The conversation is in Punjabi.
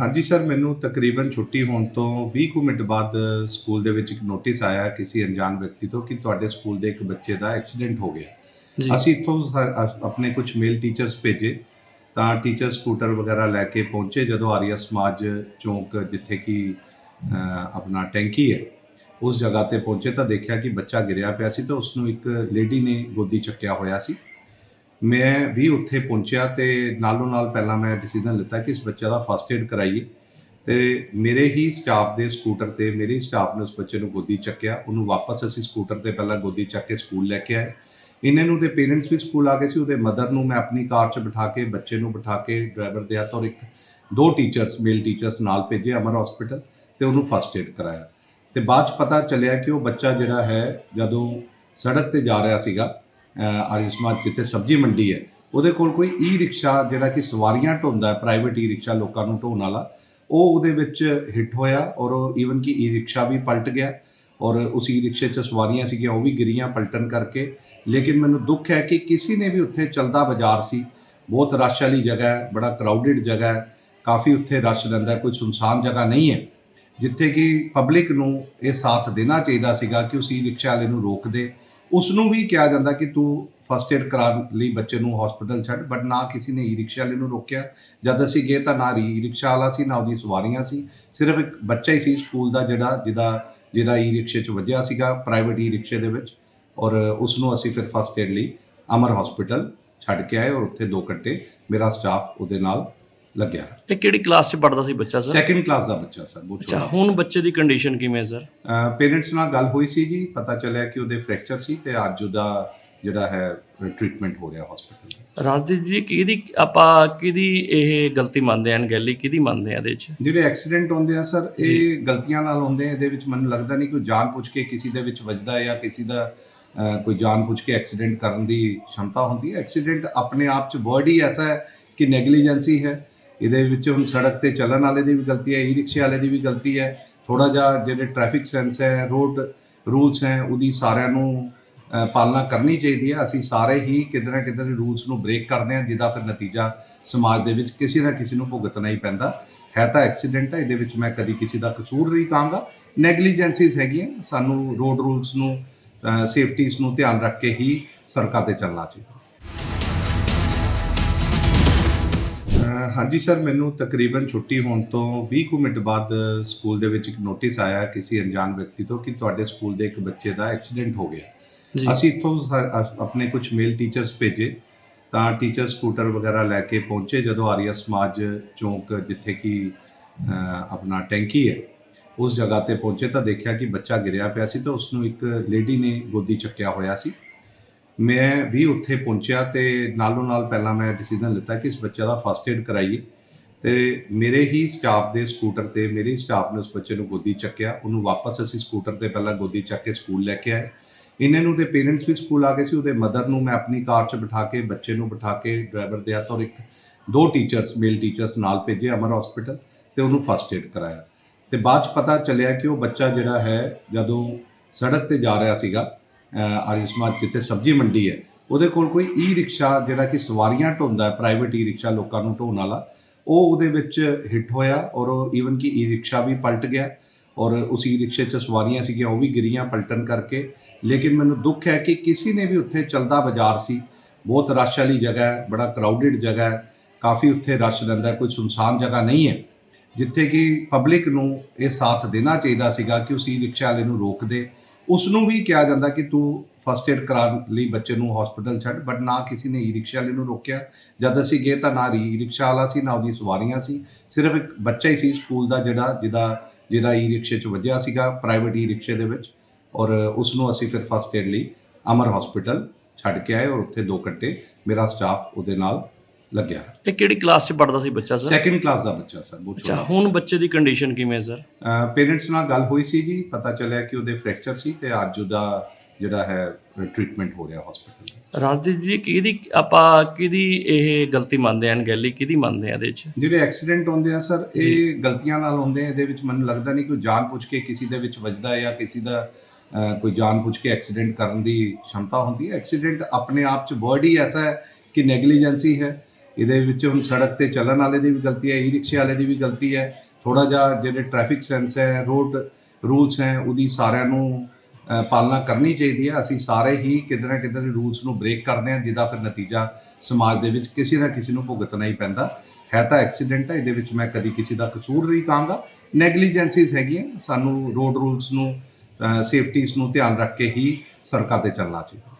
ਹਾਂਜੀ ਸਰ ਮੈਨੂੰ ਤਕਰੀਬਨ ਛੁੱਟੀ ਹੋਣ ਤੋਂ 20 ਕੁ ਮਿੰਟ ਬਾਅਦ ਸਕੂਲ ਦੇ ਵਿੱਚ ਇੱਕ ਨੋਟਿਸ ਆਇਆ ਕਿਸੇ ਅਣਜਾਣ ਵਿਅਕਤੀ ਤੋਂ ਕਿ ਤੁਹਾਡੇ ਸਕੂਲ ਦੇ ਇੱਕ ਬੱਚੇ ਦਾ ਐਕਸੀਡੈਂਟ ਹੋ ਗਿਆ। ਅਸੀਂ ਇੱਥੋਂ ਆਪਣੇ ਕੁਝ ਮੇਲ ਟੀਚਰਸ ਭੇਜੇ ਤਾਂ ਟੀਚਰ ਸਕੂਟਰ ਵਗੈਰਾ ਲੈ ਕੇ ਪਹੁੰਚੇ ਜਦੋਂ ਆਰੀਆ ਸਮਾਜ ਚੌਂਕ ਜਿੱਥੇ ਕਿ ਆਪਣਾ ਟੈਂਕੀ ਹੈ ਉਸ ਜਗ੍ਹਾ ਤੇ ਪਹੁੰਚੇ ਤਾਂ ਦੇਖਿਆ ਕਿ ਬੱਚਾ ਗਿਰਿਆ ਪਿਆ ਸੀ ਤਾਂ ਉਸ ਨੂੰ ਇੱਕ ਲੇਡੀ ਨੇ ਗੋਦੀ ਚੱਕਿਆ ਹੋਇਆ ਸੀ। ਮੈਂ ਵੀ ਉੱਥੇ ਪਹੁੰਚਿਆ ਤੇ ਨਾਲੋਂ ਨਾਲ ਪਹਿਲਾਂ ਮੈਂ ਡਿਸੀਜਨ ਲਿੱਤਾ ਕਿ ਇਸ ਬੱਚੇ ਦਾ ਫਸਟ ਏਡ ਕਰਾਈਏ। ਤੇ ਮੇਰੇ ਹੀ ਸਟਾਫ ਦੇ ਸਕੂਟਰ ਤੇ, ਮੇਰੇ ਹੀ ਸਟਾਫ ਨੇ ਉਸ ਬੱਚੇ ਨੂੰ ਗੋਦੀ ਚੱਕਿਆ। ਉਹਨੂੰ ਵਾਪਸ ਅਸੀਂ ਸਕੂਟਰ ਤੇ ਪਹਿਲਾਂ ਗੋਦੀ ਚੱਕ ਕੇ ਸਕੂਲ ਲੈ ਕੇ ਆਏ। ਇਹਨਾਂ ਨੂੰ ਦੇ ਪੇਰੈਂਟਸ ਵੀ ਸਕੂਲ ਆ ਗਏ ਸੀ, ਉਹਦੇ ਮਦਰ ਨੂੰ ਮੈਂ ਆਪਣੀ ਕਾਰ 'ਚ ਬਿਠਾ ਕੇ, ਬੱਚੇ ਨੂੰ ਬਿਠਾ ਕੇ ਡਰਾਈਵਰ ਦੇ ਹੱਥ ਔਰ ਇੱਕ, ਦੋ ਟੀਚਰਸ ਮੇਲ ਟੀਚਰਸ ਨਾਲ ਭੇਜੇ ਅਮਰ ਹਸਪੀਟਲ ਤੇ ਉਹਨੂੰ ਫਸਟ ਏਡ ਕਰਾਇਆ। ਤੇ ਬਾਅਦ 'ਚ ਪਤਾ ਚੱਲਿਆ ਕਿ ਉਹ ਬੱਚਾ ਜਿਹੜਾ ਹੈ, ਜਦੋਂ ਸੜਕ ਤੇ ਜਾ ਰਿਹਾ ਸੀਗਾ ਆਰਿਸਮਾ ਜਿੱਥੇ ਸਬਜ਼ੀ ਮੰਡੀ ਹੈ, ਉਹਦੇ ਕੋਲ ਕੋਈ ਈ ਰਿਕਸ਼ਾ ਜਿਹੜਾ ਕਿ ਸਵਾਰੀਆਂ ਢੋਂਦਾ ਪ੍ਰਾਈਵੇਟ ਈ ਰਿਕਸ਼ਾ ਲੋਕਾਂ ਨੂੰ ਢੋਣ ਵਾਲਾ, ਉਹ ਉਹਦੇ ਵਿੱਚ ਹਿੱਟ ਹੋਇਆ ਔਰ ਉਹ ਈਵਨ ਕਿ ਈ ਰਿਕਸ਼ਾ ਵੀ ਪਲਟ ਗਿਆ ਔਰ ਉਸ ਈ ਰਿਕਸ਼ੇ 'ਚ ਸਵਾਰੀਆਂ ਸੀਗੀਆਂ, ਉਹ ਵੀ ਗਿਰੀਆਂ ਪਲਟਣ ਕਰਕੇ, ਲੇਕਿਨ ਮੈਨੂੰ ਦੁੱਖ ਹੈ ਕਿ ਕਿਸੇ ਨੇ ਵੀ ਉੱਥੇ ਚਲਦਾ ਬਾਜ਼ਾਰ ਸੀ, ਬਹੁਤ ਰਸ਼ ਵਾਲੀ ਜਗ੍ਹਾ ਹੈ, ਬੜਾ ਕਰਾਊਡਡ ਜਗ੍ਹਾ ਹੈ, ਕਾਫੀ ਉੱਥੇ ਰਸ਼ ਰਹਿੰਦਾ ਕੋਈ ਸੁਨਸਾਨ ਜਗ੍ਹਾ ਨਹੀਂ ਹੈ, ਜਿੱਥੇ ਕਿ ਪਬਲਿਕ ਨੂੰ ਇਹ ਸਾਥ ਦੇਣਾ ਚਾਹੀਦਾ ਸੀਗਾ ਕਿ ਉਸ ਈ ਰਿਕਸ਼ਾ ਵਾਲੇ ਨੂੰ ਰੋਕ ਦੇ ਉਸ ਨੂੰ ਵੀ ਕਿਹਾ ਜਾਂਦਾ ਕਿ ਤੂੰ ਫਸਟ ਏਡ ਕਰਾਉਣ ਲਈ ਬੱਚੇ ਨੂੰ ਹਸਪੀਟਲ ਛੱਡ ਬਟ ਨਾ ਕਿਸੇ ਨੇ ਈ ਰਿਕਸ਼ਾ ਵਾਲੇ ਨੂੰ ਰੋਕਿਆ। ਜਦ ਅਸੀਂ ਗਏ ਤਾਂ ਨਾ ਈ ਰਿਕਸ਼ਾ ਵਾਲਾ ਸੀ, ਨਾ ਉਹਦੀ ਸਵਾਰੀਆਂ ਸੀ। ਸਿਰਫ ਇੱਕ ਬੱਚਾ ਹੀ ਸੀ ਸਕੂਲ ਦਾ ਜਿਹੜਾ, ਜਿਹਦਾ ਜਿਹਦਾ ਈ ਰਿਕਸ਼ੇ 'ਚ ਵੱਜਿਆ ਸੀਗਾ ਪ੍ਰਾਈਵੇਟ ਈ ਰਿਕਸ਼ੇ ਦੇ ਵਿੱਚ। ਔਰ ਉਸ ਨੂੰ ਅਸੀਂ ਫਿਰ ਫਸਟ ਏਡ ਲਈ ਅਮਰ ਹਸਪੀਟਲ ਛੱਡ ਕੇ ਆਏ ਔਰ ਉੱਥੇ 2 ਘੰਟੇ ਮੇਰਾ ਸਟਾਫ ਉਹਦੇ ਨਾਲ ਲੱਗਿਆ। ਇਹ ਕਿਹੜੀ ਕਲਾਸ 'ਚ ਪੜਦਾ ਸੀ ਬੱਚਾ ਸਰ ਸੈਕੰਡ ਕਲਾਸ ਦਾ ਬੱਚਾ ਸਰ ਬਹੁਤ ਅੱਛਾ ਛੋਟਾ। ਹੁਣ ਬੱਚੇ ਦੀ ਕੰਡੀਸ਼ਨ ਕਿਵੇਂ ਸਰ ਪੇਰੈਂਟਸ ਨਾਲ ਗੱਲ ਹੋਈ ਸੀ ਜੀ ਪਤਾ ਚੱਲਿਆ ਕਿ ਉਹਦੇ ਫ੍ਰੈਕਚਰ ਸੀ ਤੇ ਅੱਜ ਉਹਦਾ ਜਿਹੜਾ ਹੈ ਟ੍ਰੀਟਮੈਂਟ ਹੋ ਰਿਹਾ ਹਸਪੀਟਲ ਰਾਜਦੀਪ ਜੀ ਕਿਹਦੀ ਆਪਾਂ ਕਿਹਦੀ ਇਹ ਗਲਤੀ ਮੰਨਦੇ ਆਂ ਅਣਗਹਿਲੀ ਕਿਹਦੀ ਮੰਨਦੇ ਆ ਇਹਦੇ 'ਚ? ਜਿਹੜੇ ਐਕਸੀਡੈਂਟ ਹੁੰਦੇ ਆ ਸਰ। ਇਹ ਗਲਤੀਆਂ ਨਾਲ ਹੁੰਦੇ ਆ ਇਹਦੇ ਵਿੱਚ ਮੈਨੂੰ ਲੱਗਦਾ ਨਹੀਂ ਕੋਈ ਜਾਣ ਪੁੱਛ ਕੇ ਕਿਸੇ ਦੇ ਵਿੱਚ ਵੱਜਦਾ ਹੈ ਜਾਂ ਕਿਸੇ ਦਾ ਅਹ, ਕੋਈ ਜਾਣ ਪੁੱਛ ਕੇ ਐਕਸੀਡੈਂਟ ਕਰਨ ਦੀ ਸ਼ਮਤਾ ਹੁੰਦੀ ਹੈ। ਐਕਸੀਡੈਂਟ ਆਪਣੇ ਆਪ 'ਚ ਵਰਡ ਹੀ ਐਸਾ ਹੈ ਕਿ ਨੈਗਲੀਜੈਂਸੀ ਹੈ। ਇਹਦੇ ਵਿੱਚ ਹੁਣ ਸੜਕ ਤੇ ਚੱਲਣ ਵਾਲੇ ਦੀ ਵੀ ਗਲਤੀ ਹੈ ਈ ਰਿਕਸ਼ੇ ਵਾਲੇ ਦੀ ਵੀ ਗਲਤੀ ਹੈ। ਥੋੜਾ ਜਿਹਾ ਜਿਹੜੇ ਟ੍ਰੈਫਿਕ ਸੈਂਸ ਹੈ ਰੋਡ ਰੂਲਸ ਹੈ, ਉਹਦੀ ਸਾਰਿਆਂ ਨੂੰ ਪਾਲਣਾ ਕਰਨੀ ਚਾਹੀਦੀ ਹੈ। ਅਸੀਂ ਸਾਰੇ ਹੀ ਕਿਤੇ ਨਾ ਕਿਤੇ ਰੂਲਸ ਨੂੰ ਬ੍ਰੇਕ ਕਰਦੇ ਹਾਂ, ਜਿਹਦਾ ਫਿਰ ਨਤੀਜਾ ਸਮਾਜ ਦੇ ਵਿੱਚ ਕਿਸੇ ਨਾ ਕਿਸੇ ਨੂੰ ਭੁਗਤਣਾ ਹੀ ਪੈਂਦਾ। ਹੈ ਤਾਂ ਐਕਸੀਡੈਂਟ ਹੈ, ਇਹਦੇ ਵਿੱਚ ਮੈਂ ਕਦੀ ਕਿਸੇ ਦਾ ਕਸੂਰ ਨਹੀਂ ਕਹਾਂਗਾ। ਨੈਗਲੀਜੈਂਸੀਜ਼ ਹੈਗੀਆਂ, ਸਾਨੂੰ ਰੋਡ ਰੂਲਸ ਨੂੰ ਸੇਫਟੀਜ਼ ਨੂੰ ਧਿਆਨ ਰੱਖ ਕੇ ਹੀ ਸੜਕਾਂ ਤੇ ਚੱਲਣਾ ਚਾਹੀਦਾ। ਹਾਂਜੀ ਸਰ ਮੈਨੂੰ ਤਕਰੀਬਨ ਛੁੱਟੀ ਹੋਣ ਤੋਂ 20 ਕੁ ਮਿੰਟ ਬਾਅਦ ਸਕੂਲ ਦੇ ਵਿੱਚ ਇੱਕ ਨੋਟਿਸ ਆਇਆ ਕਿਸੇ ਅਣਜਾਣ ਵਿਅਕਤੀ ਤੋਂ ਕਿ ਤੁਹਾਡੇ ਸਕੂਲ ਦੇ ਇੱਕ ਬੱਚੇ ਦਾ ਐਕਸੀਡੈਂਟ ਹੋ ਗਿਆ। ਅਸੀਂ ਇੱਥੋਂ ਆਪਣੇ ਕੁਝ ਮੇਲ ਟੀਚਰਸ ਭੇਜੇ ਤਾਂ ਟੀਚਰ ਸਕੂਟਰ ਵਗੈਰਾ ਲੈ ਕੇ ਪਹੁੰਚੇ ਜਦੋਂ ਆਰੀਆ ਸਮਾਜ ਚੌਂਕ ਜਿੱਥੇ ਕਿ ਆਪਣਾ ਟੈਂਕੀ ਹੈ ਉਸ ਜਗ੍ਹਾ ਤੇ ਪਹੁੰਚੇ ਤਾਂ ਦੇਖਿਆ ਕਿ ਬੱਚਾ ਗਿਰਿਆ ਪਿਆ ਸੀ ਤਾਂ ਉਸ ਨੂੰ ਇੱਕ ਲੇਡੀ ਨੇ ਗੋਦੀ ਚੱਕਿਆ ਹੋਇਆ ਸੀ। ਮੈਂ ਵੀ ਉੱਥੇ ਪਹੁੰਚਿਆ ਤੇ ਨਾਲੋਂ ਨਾਲ ਪਹਿਲਾਂ ਮੈਂ ਡਿਸੀਜਨ ਲਿੱਤਾ ਕਿ ਇਸ ਬੱਚੇ ਦਾ ਫਸਟ ਏਡ ਕਰਾਈਏ। ਤੇ ਮੇਰੇ ਹੀ ਸਟਾਫ ਦੇ ਸਕੂਟਰ ਤੇ ਮੇਰੇ ਹੀ ਸਟਾਫ ਨੇ ਉਸ ਬੱਚੇ ਨੂੰ ਗੋਦੀ ਚੱਕਿਆ। ਉਹਨੂੰ ਵਾਪਸ ਅਸੀਂ ਸਕੂਟਰ ਤੇ ਪਹਿਲਾਂ ਗੋਦੀ ਚੱਕ ਕੇ ਸਕੂਲ ਲੈ ਕੇ ਆਏ। ਇਹਨਾਂ ਨੂੰ ਦੇ ਪੇਰੈਂਟਸ ਵੀ ਸਕੂਲ ਆ ਗਏ ਸੀ। ਉਹਦੇ ਮਦਰ ਨੂੰ ਮੈਂ ਆਪਣੀ ਕਾਰ 'ਚ ਬਿਠਾ ਕੇ, ਬੱਚੇ ਨੂੰ ਬਿਠਾ ਕੇ ਡਰਾਈਵਰ ਦੇ ਹੱਥ ਔਰ ਇੱਕ, ਦੋ ਟੀਚਰਸ ਮੇਲ ਟੀਚਰਸ ਨਾਲ ਭੇਜੇ ਅਮਰ ਹਸਪੀਟਲ ਤੇ ਉਹਨੂੰ ਫਸਟ ਏਡ ਕਰਾਇਆ। ਤੇ ਬਾਅਦ 'ਚ ਪਤਾ ਚੱਲਿਆ ਕਿ ਉਹ ਬੱਚਾ ਜਿਹੜਾ ਹੈ, ਜਦੋਂ ਸੜਕ ਤੇ ਜਾ ਰਿਹਾ ਸੀਗਾ ਆਰਿਸਮਾ ਜਿੱਥੇ ਸਬਜ਼ੀ ਮੰਡੀ ਹੈ, ਉਹਦੇ ਕੋਲ ਕੋਈ ਈ ਰਿਕਸ਼ਾ ਜਿਹੜਾ ਕਿ ਸਵਾਰੀਆਂ ਢੋਂਦਾ ਹੈ ਪ੍ਰਾਈਵੇਟ ਈ ਰਿਕਸ਼ਾ ਲੋਕਾਂ ਨੂੰ ਢੋਣ ਵਾਲਾ, ਉਹ ਉਹਦੇ ਵਿੱਚ ਹਿੱਟ ਹੋਇਆ ਔਰ ਈਵਨ ਕਿ ਈ ਰਿਕਸ਼ਾ ਵੀ ਪਲਟ ਗਿਆ ਔਰ ਉਸ ਈ ਰਿਕਸ਼ੇ 'ਚ ਸਵਾਰੀਆਂ ਸੀਗੀਆਂ, ਉਹ ਵੀ ਗਿਰੀਆਂ ਪਲਟਣ ਕਰਕੇ। ਲੇਕਿਨ ਮੈਨੂੰ ਦੁੱਖ ਹੈ ਕਿ ਕਿਸੇ ਨੇ ਵੀ ਉੱਥੇ ਚਲਦਾ ਬਾਜ਼ਾਰ ਸੀ, ਬਹੁਤ ਰਸ਼ ਵਾਲੀ ਜਗ੍ਹਾ ਹੈ, ਬੜਾ ਕਰਾਊਡਡ ਜਗ੍ਹਾ ਹੈ, ਕਾਫੀ ਉੱਥੇ ਰਸ਼ ਰਹਿੰਦਾ ਕੋਈ ਸੁਨਸਾਨ ਜਗ੍ਹਾ ਨਹੀਂ ਹੈ, ਜਿੱਥੇ ਕਿ ਪਬਲਿਕ ਨੂੰ ਇਹ ਸਾਥ ਦੇਣਾ ਚਾਹੀਦਾ ਸੀਗਾ ਕਿ ਉਸ ਈ ਰਿਕਸ਼ਾ ਵਾਲੇ ਨੂੰ ਰੋਕ ਦੇ। ਉਸ ਨੂੰ ਵੀ ਕਿਹਾ ਜਾਂਦਾ ਕਿ ਤੂੰ ਫਸਟ ਏਡ ਕਰਾਉਣ ਲਈ ਬੱਚੇ ਨੂੰ ਹਸਪੀਟਲ ਛੱਡ ਬਟ ਨਾ ਕਿਸੇ ਨੇ ਈ ਰਿਕਸ਼ਾ ਵਾਲੇ ਨੂੰ ਰੋਕਿਆ। ਜਦ ਅਸੀਂ ਗਏ ਤਾਂ ਨਾ ਈ ਰਿਕਸ਼ਾ ਵਾਲਾ ਸੀ, ਨਾ ਉਹਦੀ ਸਵਾਰੀਆਂ ਸੀ। ਸਿਰਫ ਇੱਕ ਬੱਚਾ ਹੀ ਸੀ ਸਕੂਲ ਦਾ ਜਿਹੜਾ, ਜਿਹਦਾ ਜਿਹਦਾ ਈ ਰਿਕਸ਼ੇ 'ਚ ਵੱਜਿਆ ਸੀਗਾ ਪ੍ਰਾਈਵੇਟ ਈ ਰਿਕਸ਼ੇ ਦੇ ਵਿੱਚ। ਔਰ ਉਸ ਨੂੰ ਅਸੀਂ ਫਿਰ ਫਸਟ ਏਡ ਲਈ ਅਮਰ ਹਸਪੀਟਲ ਛੱਡ ਕੇ ਆਏ ਔਰ ਉੱਥੇ 2 ਘੰਟੇ ਮੇਰਾ ਸਟਾਫ ਉਹਦੇ ਨਾਲ ਲੱਗਿਆ। ਇਹ ਕਿਹੜੀ ਕਲਾਸ 'ਚ ਪੜਦਾ ਸੀ ਬੱਚਾ ਸਰ ਸੈਕੰਡ ਕਲਾਸ ਦਾ ਬੱਚਾ ਸਰ ਬਹੁਤ ਅੱਛਾ ਛੋਟਾ। ਹੁਣ ਬੱਚੇ ਦੀ ਕੰਡੀਸ਼ਨ ਕਿਵੇਂ ਸਰ ਪੇਰੈਂਟਸ ਨਾਲ ਗੱਲ ਹੋਈ ਸੀ ਜੀ ਪਤਾ ਚੱਲਿਆ ਕਿ ਉਹਦੇ ਫ੍ਰੈਕਚਰ ਸੀ ਤੇ ਅੱਜ ਉਹਦਾ ਜਿਹੜਾ ਹੈ ਟ੍ਰੀਟਮੈਂਟ ਹੋ ਰਿਹਾ ਹਸਪੀਟਲ ਰਾਜਦੀਪ ਜੀ ਕਿਹਦੀ ਆਪਾਂ ਕਿਹਦੀ ਇਹ ਗਲਤੀ ਮੰਨਦੇ ਆਂ ਅਣਗਹਿਲੀ ਕਿਹਦੀ ਮੰਨਦੇ ਆ ਇਹਦੇ 'ਚ? ਜਿਹੜੇ ਐਕਸੀਡੈਂਟ ਹੁੰਦੇ ਆ ਸਰ। ਇਹ ਗਲਤੀਆਂ ਨਾਲ ਹੁੰਦੇ ਆ ਇਹਦੇ ਵਿੱਚ ਮੈਨੂੰ ਲੱਗਦਾ ਨਹੀਂ ਕੋਈ ਜਾਣ ਪੁੱਛ ਕੇ ਕਿਸੇ ਦੇ ਵਿੱਚ ਵੱਜਦਾ ਜਾਂ ਕਿਸੇ ਦਾ ਅ, ਕੋਈ ਜਾਣ ਪੁੱਛ ਕੇ ਐਕਸੀਡੈਂਟ ਕਰਨ ਦੀ ਸ਼ਮਤਾ ਹੁੰਦੀ ਹੈ। ਐਕਸੀਡੈਂਟ ਆਪਣੇ ਆਪ 'ਚ ਵਰਡ ਹੀ ਐਸਾ ਹੈ ਕਿ ਨੈਗਲੀਜੈਂਸੀ ਹੈ। ਇਹਦੇ ਵਿੱਚ ਹੁਣ ਸੜਕ ਤੇ ਚੱਲਣ ਵਾਲੇ ਦੀ ਵੀ ਗਲਤੀ ਹੈ ਈ ਰਿਕਸ਼ੇ ਵਾਲੇ ਦੀ ਵੀ ਗਲਤੀ ਹੈ। ਥੋੜਾ ਜਿਹਾ ਜਿਹੜੇ ਟ੍ਰੈਫਿਕ ਸੈਂਸ ਹੈ ਰੋਡ ਰੂਲਸ ਹੈ, ਉਹਦੀ ਸਾਰਿਆਂ ਨੂੰ ਪਾਲਣਾ ਕਰਨੀ ਚਾਹੀਦੀ ਹੈ। ਅਸੀਂ ਸਾਰੇ ਹੀ ਕਿਤੇ ਨਾ ਕਿਤੇ ਰੂਲਸ ਨੂੰ ਬ੍ਰੇਕ ਕਰਦੇ ਹਾਂ, ਜਿਹਦਾ ਫਿਰ ਨਤੀਜਾ ਸਮਾਜ ਦੇ ਵਿੱਚ ਕਿਸੇ ਨਾ ਕਿਸੇ ਨੂੰ ਭੁਗਤਣਾ ਹੀ ਪੈਂਦਾ। ਹੈ ਤਾਂ ਐਕਸੀਡੈਂਟ ਹੈ, ਇਹਦੇ ਵਿੱਚ ਮੈਂ ਕਦੀ ਕਿਸੇ ਦਾ ਕਸੂਰ ਨਹੀਂ ਕਹਾਂਗਾ। ਨੈਗਲੀਜੈਂਸੀਜ਼ ਹੈਗੀਆਂ, ਸਾਨੂੰ ਰੋਡ ਰੂਲਸ ਨੂੰ ਸੇਫਟੀਜ਼ ਨੂੰ ਧਿਆਨ ਰੱਖ ਕੇ ਹੀ ਸੜਕਾਂ ਤੇ ਚੱਲਣਾ ਚਾਹੀਦਾ।